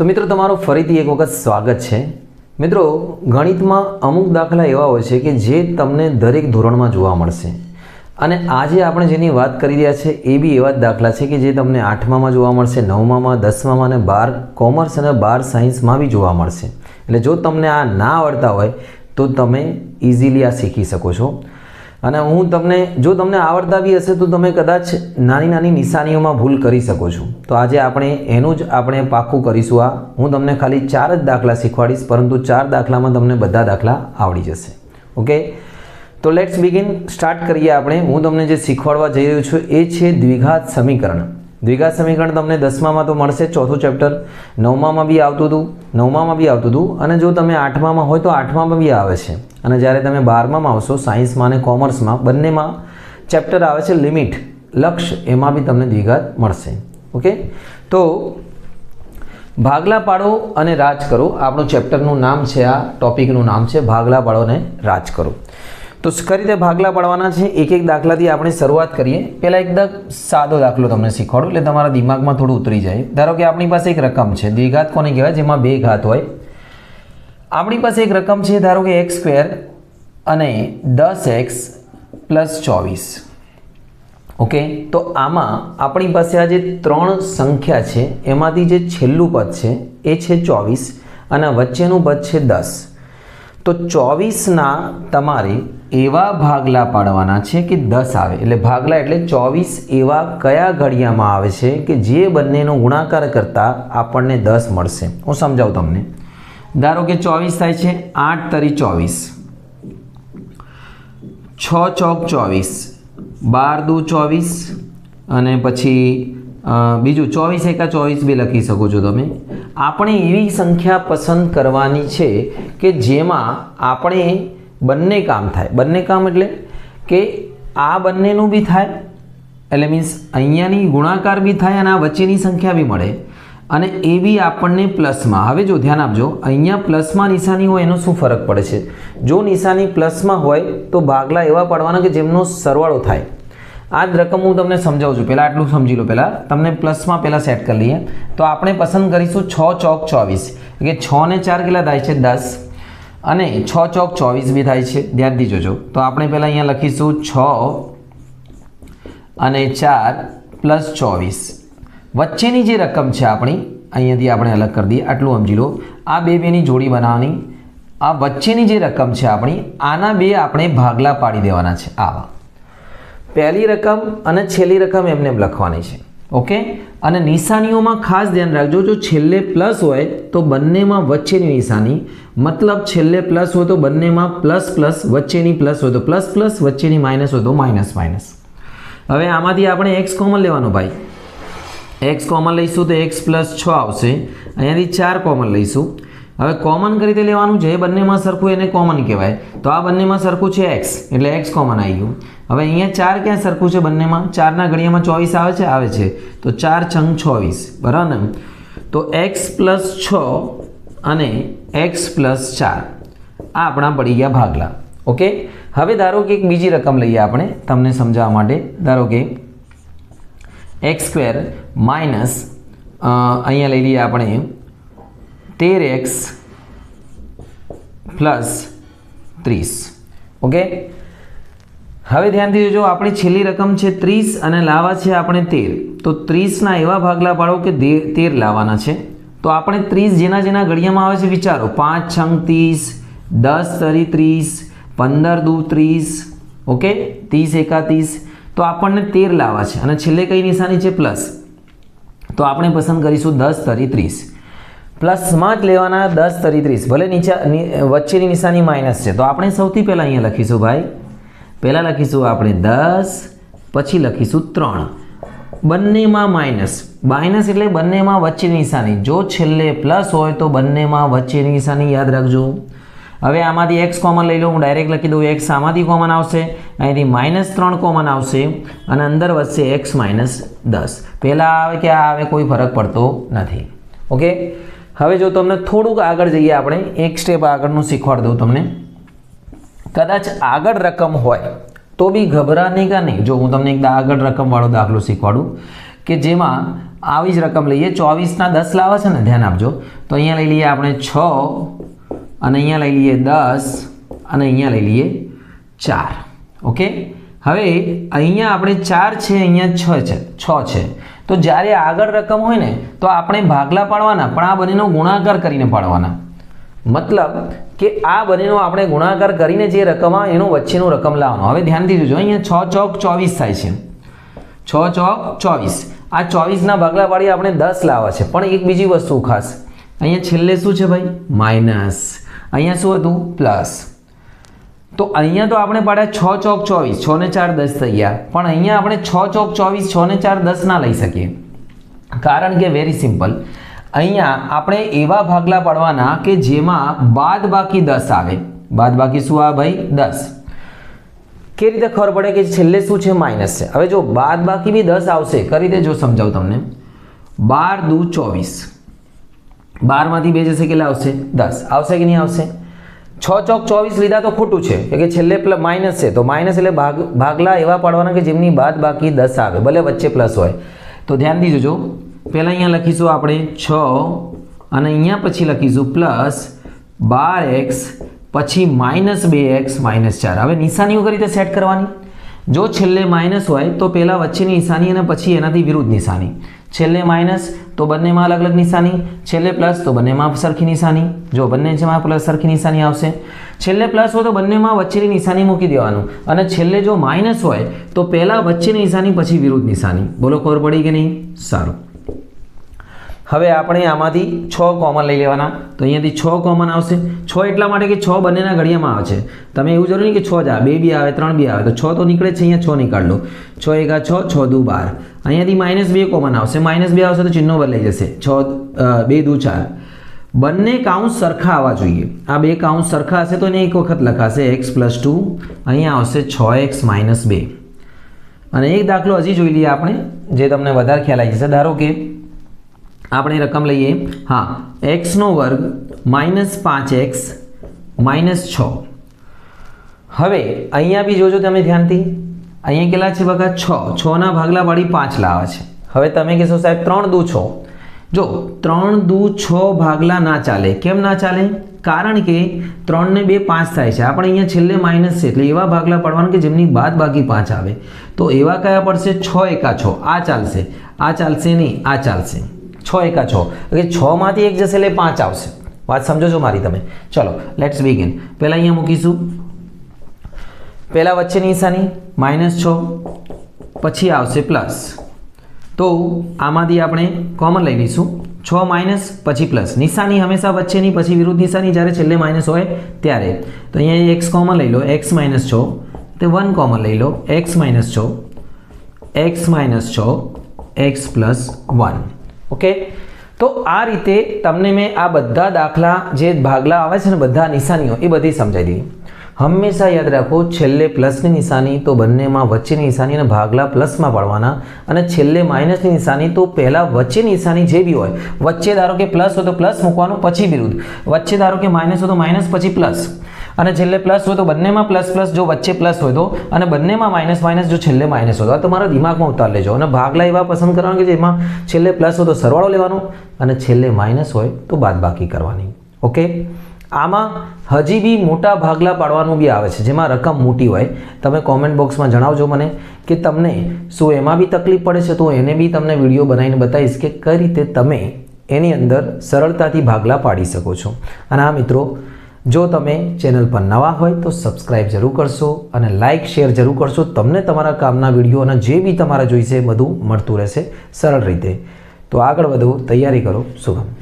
તો મિત્રો, તમારું ફરીથી એક વખત સ્વાગત છે. મિત્રો, ગણિતમાં અમુક દાખલા એવા હોય છે કે જે તમને દરેક ધોરણમાં જોવા મળશે. અને આજે આપણે જેની વાત કરી રહ્યા છે એ બી એવા જ દાખલા છે કે જે તમને આઠમામાં જોવા મળશે, નવમામાં, દસમામાં અને બાર કોમર્સ અને બાર સાયન્સમાં બી જોવા મળશે. એટલે જો તમને આ ના આવડતા હોય, તો તમે ઇઝીલી આ શીખી શકો છો. અને હું તમને, જો તમને આવડતા બી હશે તો તમે કદાચ નાની નાની નિશાનીઓમાં ભૂલ કરી શકો છો. તો આજે આપણે એનું જ આપણે પાક્કું કરીશું આ. હું તમને ખાલી ચાર જ દાખલા શીખવાડીશ, પરંતુ ચાર દાખલામાં તમને બધા દાખલા આવડી જશે. ઓકે? તો લેટ્સ બિગિન સ્ટાર્ટ કરીએ આપણે. હું તમને જે શીખવાડવા જઈ રહ્યો છું એ છે દ્વિઘાત સમીકરણ. દ્વિઘાત સમીકરણ તમને દસમામાં તો મળશે, ચોથું ચેપ્ટર નવમામાં બી આવતું હતું. નવમામાં બી આવતું હતું. અને જો તમે આઠમામાં હોય તો આઠમામાં બી આવે છે. અને જ્યારે તમે બારમામાં આવશો સાયન્સમાં અને કોમર્સમાં બંનેમાં ચેપ્ટર આવે છે લિમિટ લક્ષ એમાં બી તમને દ્વિઘાત મળશે. ઓકે તો ભાગલા પાડો અને રાજ કરો. આપણું ચેપ્ટરનું નામ છે, આ ટોપિકનું નામ છે ભાગલા પાડો અને રાજ કરો. તો કઈ રીતે ભાગલા પાડવાના છે? એક એક દાખલાથી આપણે શરૂઆત કરીએ. પહેલાં એકદમ સાદો દાખલો તમને શીખવાડું, એટલે તમારા દિમાગમાં થોડું ઉતરી જાય. ધારો કે આપણી પાસે એક રકમ છે, દ્વિઘાત કોને કહેવાય? જેમાં બે ઘાત હોય. આપણી પાસે એક રકમ છે, ધારો કે એક્સ સ્ક્વેર અને દસ એક્સ પ્લસ ચોવીસ. ઓકે? તો આમાં આપણી પાસે આ જે ત્રણ સંખ્યા છે, એમાંથી જે છેલ્લું પદ છે, એ છે ચોવીસ અને વચ્ચેનું પદ છે દસ. તો ચોવીસના તમારે એવા ભાગલા પાડવાના છે કે દસ આવે. એટલે ભાગલા એટલે ચોવીસ એવા કયા ઘડિયામાં આવે છે કે જે બંનેનો ગુણાકાર કરતાં આપણને દસ મળશે. હું સમજાવું તમને. ધારો કે ચોવીસ થાય છે, આઠ તરી ચોવીસ. છ ચોક ચોવીસ, બાર દુ ચોવીસ, અને પછી બીજું ચોવીસ એકા ચોવીસ બી લખી શકો છો તમે. આપણે એવી સંખ્યા પસંદ કરવાની છે કે જેમાં આપણે બંને કામ થાય. બંને કામ એટલે કે આ બંનેનું બી થાય, એટલે મીન્સ અહીંયાની ગુણાકાર બી થાય અને આ વચ્ચેની સંખ્યા બી મળે. અને એ બી આપણને પ્લસમાં. હવે જો ધ્યાન આપજો, અહીંયા પ્લસમાં નિશાની હોય એનો શું ફરક પડે છે? જો નિશાની પ્લસમાં હોય તો ભાગલા એવા પાડવાના કે જેમનો સરવાળો થાય. આ જ રકમ હું તમને સમજાવું છું. પહેલાં આટલું સમજી લો પહેલાં. તમને પ્લસમાં પહેલાં સેટ કરી લઈએ. તો આપણે પસંદ કરીશું છ ચોક ચોવીસ. કે છ ને ચાર કેટલા થાય છે? દસ. અને છ ચોક ચોવીસ બી થાય છે. ધ્યાનથી જોજો તો આપણે પહેલાં અહીંયા લખીશું છ અને ચાર પ્લસ ચોવીસ. વચ્ચેની જે રકમ છે આપણી, અહીંયાથી આપણે અલગ કરી દઈએ. આટલું સમજી લો. આ બે બેની જોડી બનાવવાની. આ વચ્ચેની જે રકમ છે આપણી, આના બે આપણે ભાગલા પાડી દેવાના છે. આવા. પહેલી રકમ અને છેલ્લી રકમ એમને લખવાની છે. ઓકે? અને નિશાનીઓમાં ખાસ ધ્યાન રાખજો, જો છેલ્લે પ્લસ હોય તો બંનેમાં વચ્ચેની નિશાની. મતલબ છેલ્લે પ્લસ હોય તો બંનેમાં પ્લસ પ્લસ, વચ્ચેની પ્લસ હોય તો પ્લસ પ્લસ, વચ્ચેની માઇનસ હોય તો માઇનસ માઇનસ. હવે આમાંથી આપણે એક્સ કોમન લેવાનું ભાઈ. એક્સ કોમન લઈશું તો એક્સ પ્લસ છ આવશે. અહીંયાથી ચાર કોમન લઈશું. હવે કોમન કરી રીતે લેવાનું એ બંનેમાં સરખું એને કોમન કહેવાય. તો આ બંનેમાં સરખું છે એક્સ એટલે એક્સ કોમન આવી ગયું. હવે અહીંયા ચાર ક્યાં સરખું છે બંનેમાં? ચારના ઘડિયામાં ચોવીસ આવે છે? આવે છે. તો ચાર છંગ ચોવીસ બરાબર? ને તો એક્સ પ્લસ છ અને એક્સ પ્લસ ચાર. આ આપણા પડી ગયા ભાગલા. ઓકે? હવે ધારો કે એક બીજી રકમ લઈએ આપણે તમને સમજાવવા માટે. ધારો કે એક્સ સ્ક્વેર માઇનસ અહીંયા લઈ લઈએ આપણે તેર એક્સ પ્લસ ત્રીસ. ઓકે હવે ધ્યાનથી જોજો, આપણી છેલ્લી રકમ છે ત્રીસ અને લાવવા છે આપણે તેર. તો ત્રીસના એવા ભાગલા પાડો કે તેર લાવવાના છે. તો આપણે ત્રીસ જેના જેના ઘડિયામાં આવે છે, વિચારો. પાંચ છંગ ત્રીસ, દસ તરી ત્રીસ, પંદર દુ ત્રીસ. ઓકે ત્રીસ એકાત્રીસ તો આપણને તેર લાવવા છે. અને છેલ્લે કઈ નિશાની છે? પ્લસ. તો આપણે પસંદ કરીશું દસ તરી ત્રીસ. પ્લસમાં જ લેવાના દસ તરી ત્રીસ. ભલે નીચે વચ્ચેની નિશાની માઇનસ છે. તો આપણે સૌથી પહેલાં અહીંયા લખીશું ભાઈ. પહેલાં લખીશું આપણે દસ, પછી લખીશું ત્રણ. બંનેમાં માઇનસ. માઇનસ એટલે બંનેમાં વચ્ચેની નિશાની. જો છેલ્લે પ્લસ હોય તો બંનેમાં વચ્ચેની નિશાની યાદ રાખજો. હવે આમાંથી એક્સ કોમન લઈ લો, હું ડાયરેક્ટ લખી દઉં એક્સ આમાંથી કોમન આવશે, અહીંથી માઇનસ ત્રણ કોમન આવશે, અને અંદર વધશે એક્સ માઇનસ દસ. પહેલાં આવે કે આ આવે, કોઈ ફરક પડતો નથી. ઓકે હવે જો તમને થોડુંક આગળ જઈએ આપણે, એક સ્ટેપ આગળનું શીખવાડ દઉં તમને. કદાચ આગળ રકમ હોય, તો બી ગભરાને કા નહીં? જો હું તમને એક આગળ રકમવાળો દાખલો શીખવાડું, કે જેમાં આવી જ રકમ લઈએ, ચોવીસના દસ લાવે છે ને, ધ્યાન આપજો. તો અહીંયા લઈ લઈએ આપણે છ અને અહીંયા લઈ લઈએ દસ અને અહીંયા લઈ લઈએ ચાર. ઓકે હવે અહીંયા આપણે ચાર છે, અહીંયા છ છે છ છે. તો જ્યારે આગળ રકમ હોય ને, તો આપણે ભાગલા પાડવાના, પણ આ બંનેનો ગુણાકાર કરીને પાડવાના. મતલબ કે આ બંનેનો આપણે ગુણાકાર કરીને જે રકમ આવે, એનો વચ્ચેનો રકમ લાવવાનો. હવે ધ્યાનથી જોજો, અહીંયા છ ચોક ચોવીસ થાય છે. છ ચોક ચોવીસ. આ ચોવીસના ભાગલા પાડી આપણે દસ લાવવા છે. પણ એક બીજી વસ્તુ ખાસ. અહીંયા છેલ્લે શું છે ભાઈ? માઇનસ. અહીંયા શું હતું? પ્લસ તો અહીંયા તો આપણે પાડ્યા છ ચોક ચોવીસ, છ ને ચાર દસ થઈ ગયા. પણ અહીંયા આપણે છ ચોક ચોવીસ, છ ને ચાર દસ ના લઈ શકીએ. કારણ કે વેરી સિમ્પલ અહીંયા આપણે એવા ભાગલા પાડવાના કે જેમાં બાદ બાકી દસ આવે. બાદ બાકી શું આવે ભાઈ? દસ. કે રીતે ખબર પડે કે છેલ્લે શું છે? માઇનસ છે. હવે જો બાદ બાકી બી દસ આવશે, કઈ રીતે જો સમજાવું તમને? બાર દુ ચોવીસ. બારમાંથી બે જશે કેટલા આવશે? દસ. આવશે કે નહીં આવશે? છ ચોક ચોવીસ લીધા તો ખોટું છે. કે છેલ્લે માઇનસ છે. તો માઇનસ એટલે ભાગ, ભાગલા એવા પાડવાના કે જેમની બાદ બાકી દસ આવે. ભલે વચ્ચે પ્લસ હોય. તો ધ્યાનથી જોજો પહેલાં અહીંયા લખીશું આપણે છ અને અહીંયા પછી લખીશું પ્લસ બાર એક્સ પછી માઇનસ બે એક્સ માઇનસ ચાર. હવે નિશાનીઓ કઈ રીતે સેટ કરવાની? જો છેલ્લે માઇનસ હોય તો પહેલાં વચ્ચેની નિશાની અને પછી એનાથી વિરુદ્ધ નિશાની. છેલ્લે માઇનસ, તો બંનેમાં અલગ અલગ નિશાની. છેલ્લે પ્લસ, તો બંનેમાં સરખી નિશાની. જો બંને જેમાં પ્લસ સરખી નિશાની આવશે. છેલ્લે પ્લસ હોય, તો બંનેમાં વચ્ચેની નિશાની મૂકી દેવાનું. અને છેલ્લે જો માઇનસ હોય, તો પહેલાં વચ્ચેની નિશાની, પછી વિરુદ્ધ નિશાની. બોલો, ખબર પડી કે નહીં? સારું. હવે આપણે આમાંથી છ કોમન લઈ લેવાના. તો અહીંયાથી છ કોમન આવશે. છ એટલા માટે કે છ બંનેના ઘડિયામાં આવે છે. તમે એવું જરૂરી કે છ જ આવે. બે બી આવે, ત્રણ બી આવે. તો છ તો નીકળે છે. અહીંયા છ નીકાળ લો. છ એકા છ છ દુ બાર. અહીંયાથી માઇનસ બે કોમન આવશે. માઇનસ બે આવશે તો ચિહ્નો બદલાઈ જશે. છ બે દુ ચાર. બંને કાઉન્સ સરખા આવવા જોઈએ. આ બે કાઉન્સ સરખા હશે તો એને એક વખત લખાશે એક્સ પ્લસ ટુ અહીંયા આવશે છ એક્સ માઇનસ બે. અને એક દાખલો હજી જોઈ લઈએ આપણે, જે તમને વધારે ખ્યાલ આવી જશે. ધારો કે આપણે રકમ લઈએ. હા એક્સનો વર્ગ માઇનસ પાંચ એક્સ માઇનસ છ. હવે, અહીંયા બી જોજો તમે ધ્યાનથી. અહીંયા કેટલા છે બકા? છ. છના ભાગલા પાડી પાંચ લાવે છે. હવે તમે કહેશો સાહેબ, ત્રણ દુ છો. જો, ત્રણ દુ છ ભાગલા ના ચાલે. કેમ ના ચાલે? કારણ કે ત્રણને બે પાંચ થાય છે. આપણે અહીંયા છેલ્લે માઇનસ છે. એટલે એવા ભાગલા પડવાનું કે જેમની બાદ બાકી પાંચ આવે. તો એવા કયા પડશે? છ એકા છ. આ ચાલશે. આ ચાલશે નહીં. આ ચાલશે. છ એકા છ. એટલે છમાંથી એક જશે એટલે પાંચ આવશે. વાત સમજો છો મારી તમે. ચલો લેટ્સ બિગિન પહેલાં અહીંયા મૂકીશું. પહેલાં વચ્ચેની નિશાની માઇનસ છ, પછી આવશે પ્લસ તો આમાંથી આપણે કોમન લઈ લઈશું. છ માઇનસ પછી પ્લસ નિશાની હંમેશા વચ્ચેની, પછી વિરુદ્ધ નિશાની જ્યારે છેલ્લે માઇનસ હોય ત્યારે. તો અહીંયા એક્સ કોમન લઈ લો. એક્સ માઇનસ છ. તે વન કોમન લઈ લો. એક્સ માઇનસ છ. એક્સ માઇનસ છ. X plus one okay? તો આ રીતે તમને મેં આ બધા દાખલા જે ભાગલા આવે છે ને, બધા નિશાનીઓ, એ બધી સમજાવી દીધી. હંમેશા યાદ રાખો, છેલ્લે પ્લસની નિશાની તો બંનેમાં વચ્ચેની નિશાની અને ભાગલા પ્લસમાં પાડવાના. અને છેલ્લે માઇનસની નિશાની તો પહેલાં વચ્ચેની નિશાની જે બી હોય, વચ્ચે ધારો કે પ્લસ હોય તો પ્લસ મૂકવાનું, પછી વિરુદ્ધ. વચ્ચે ધારો કે માઇનસ હોય તો માઇનસ પછી પ્લસ અને છેલ્લે પ્લસ હોય તો બંનેમાં પ્લસ પ્લસ જો વચ્ચે પ્લસ હોય તો, અને બંનેમાં માઇનસ માઇનસ જો છેલ્લે માઇનસ હોય તો, આ તમારા દિમાગમાં ઉતાર લેજો. અને ભાગલા એવા પસંદ કરવાના કે જેમાં છેલ્લે પ્લસ હોય તો સરવાળો લેવાનો, અને છેલ્લે માઇનસ હોય તો બાદબાકી કરવાની. ઓકે આમાં હજી બી મોટા ભાગલા પાડવાનું બી આવે છે. જેમાં રકમ મોટી હોય, તમે કોમેન્ટ બોક્સમાં જણાવજો મને કે તમને શું એમાં બી તકલીફ પડે છે તો એને બી તમને વીડિયો બનાવીને બતાવીશ કે કઈ રીતે તમે એની અંદર સરળતાથી ભાગલા પાડી શકો છો. અને આ મિત્રો, જો તમે ચેનલ પર નવા હોય તો સબસ્ક્રાઇબ જરૂર કરશો અને લાઇક શેર જરૂર કરશો. તમને તમારા કામના વીડિયો અને જે બી તમારા જોઈશે બધું મળતું રહેશે સરળ રીતે. તો આગળ વધો તૈયારી કરો. શુભમ.